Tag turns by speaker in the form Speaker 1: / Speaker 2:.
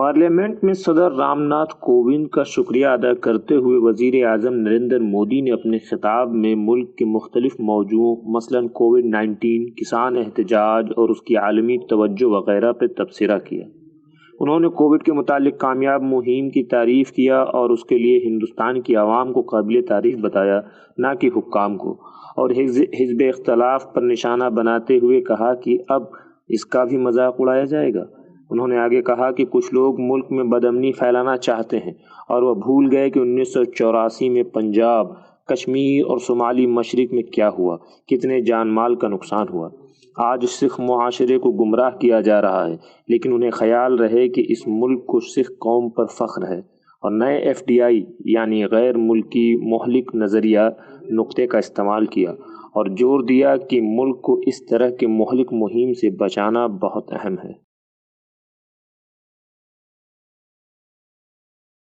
Speaker 1: Parliament में सदर रामनाथ कोविंद का शुक्रिया अदा करते हुए वज़ीर आज़म नरेंद्र मोदी ने अपने खिताब में मुल्क के मुख्तलिफ़ मौजूद मसलन कोविड नाइन्टीन किसान एहतजाज और उसकी आलमी तवज्जो वगैरह पर तबसरा किया। उन्होंने कोविड के मुतालिक कामयाब मुहिम की तारीफ़ किया और उसके लिए हिंदुस्तान की आवाम को काबिल तारीफ़ बताया, ना कि हुक्काम को। और हिजब इख्तलाफ पर निशाना बनाते हुए कहा कि अब इसका भी मज़ाक उड़ाया जाएगा। उन्होंने आगे कहा कि कुछ लोग मुल्क में बदमनी फैलाना चाहते हैं और वह भूल गए कि उन्नीस सौ चौरासी में पंजाब, कश्मीर और शुमाली मशरक में क्या हुआ, कितने जान माल का नुकसान हुआ। आज सिख माशरे को गुमराह किया जा रहा है, लेकिन उन्हें ख्याल रहे कि इस मुल्क को सिख कौम पर फ़ख्र है और नए एफ़ डी आई यानी गैर मुल्की महलिक नज़रिया नुक़े का इस्तेमाल किया और ज़ोर दिया कि मुल्क को इस तरह के महलिक मुहिम से बचाना बहुत अहम है।